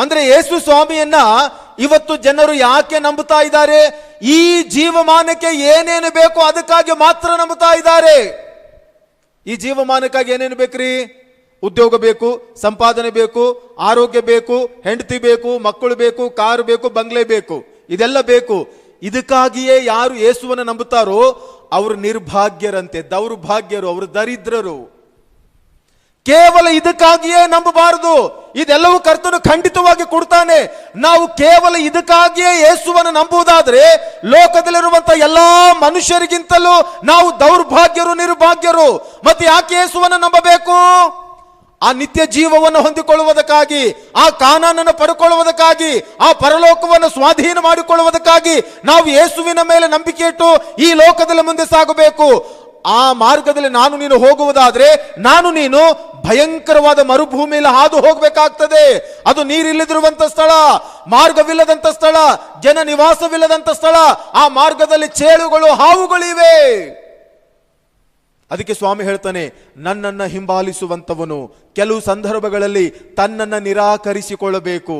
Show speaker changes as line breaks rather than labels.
ಅಂದ್ರೆ ಯೇಸು ಸ್ವಾಮಿಯನ್ನ ಇವತ್ತು ಜನರು ಯಾಕೆ ನಂಬುತ್ತಾ ಇದ್ದಾರೆ? ಈ ಜೀವಮಾನಕ್ಕೆ ಏನೇನು ಬೇಕೋ ಅದಕ್ಕಾಗಿ ಮಾತ್ರ ನಂಬುತ್ತಾ ಇದ್ದಾರೆ. ಈ ಜೀವಮಾನಕ್ಕಾಗಿ ಏನೇನು ಬೇಕ್ರಿ? ಉದ್ಯೋಗ ಬೇಕು, ಸಂಪಾದನೆ ಬೇಕು, ಆರೋಗ್ಯ ಬೇಕು, ಹೆಂಡತಿ ಬೇಕು, ಮಕ್ಕಳು ಬೇಕು, ಕಾರು ಬೇಕು, ಬಂಗ್ಲೆ ಬೇಕು. ಇದೆಲ್ಲ ಬೇಕು. ಇದಕ್ಕಾಗಿಯೇ ಯಾರು ಯೇಸುವನ್ನು ನಂಬುತ್ತಾರೋ, ಅವರು ನಿರ್ಭಾಗ್ಯರಂತೆ, ದೌರ್ಭಾಗ್ಯರು, ಅವರು ದರಿದ್ರರು. ಕೇವಲ ಇದಕ್ಕಾಗಿಯೇ ನಂಬಬಾರದು. ಇದೆಲ್ಲವೂ ಕರ್ತನು ಖಂಡಿತವಾಗಿ ಕೊಡ್ತಾನೆ. ನಾವು ಕೇವಲ ಇದಕ್ಕಾಗಿಯೇ ಯೇಸುವನ್ನು ನಂಬುವುದಾದ್ರೆ ಲೋಕದಲ್ಲಿರುವಂತಹ ಎಲ್ಲಾ ಮನುಷ್ಯರಿಗಿಂತಲೂ ನಾವು ದೌರ್ಭಾಗ್ಯರು, ನಿರ್ಭಾಗ್ಯರು. ಮತ್ತೆ ಯಾಕೆ ಯೇಸುವನ್ನು ನಂಬಬೇಕು? ಆ ನಿತ್ಯ ಜೀವವನ್ನು ಹೊಂದಿಕೊಳ್ಳುವುದಕ್ಕಾಗಿ, ಆ ಕಾನೂನನ್ನು ಪಡ್ಕೊಳ್ಳುವುದಕ್ಕಾಗಿ, ಆ ಪರಲೋಕವನ್ನು ಸ್ವಾಧೀನ ಮಾಡಿಕೊಳ್ಳುವುದಕ್ಕಾಗಿ ನಾವು ಯೇಸುವಿನ ಮೇಲೆ ನಂಬಿಕೆ ಇಟ್ಟು ಈ ಲೋಕದಲ್ಲಿ ಮುಂದೆ ಸಾಗಬೇಕು. ಆ ಮಾರ್ಗದಲ್ಲಿ ನಾನು ನೀನು ಹೋಗುವುದಾದ್ರೆ, ನಾನು ನೀನು ಭಯಂಕರವಾದ ಮರುಭೂಮಿಯಲ್ಲಿ ಹಾದು ಹೋಗಬೇಕಾಗ್ತದೆ. ಅದು ನೀರಿಲ್ಲದಿರುವಂತ ಸ್ಥಳ ಮಾರ್ಗವಿಲ್ಲದಂತ ಸ್ಥಳ ಜನ ನಿವಾಸವಿಲ್ಲದಂತ ಸ್ಥಳ, ಆ ಮಾರ್ಗದಲ್ಲಿ ಚೇಳುಗಳು, ಹಾವುಗಳಿವೆ. ಅದಕ್ಕೆ ಸ್ವಾಮಿ ಹೇಳ್ತಾನೆ, ನನ್ನನ್ನು ಹಿಂಬಾಲಿಸುವಂಥವನು ಕೆಲವು ಸಂದರ್ಭಗಳಲ್ಲಿ ತನ್ನನ್ನು ನಿರಾಕರಿಸಿಕೊಳ್ಳಬೇಕು.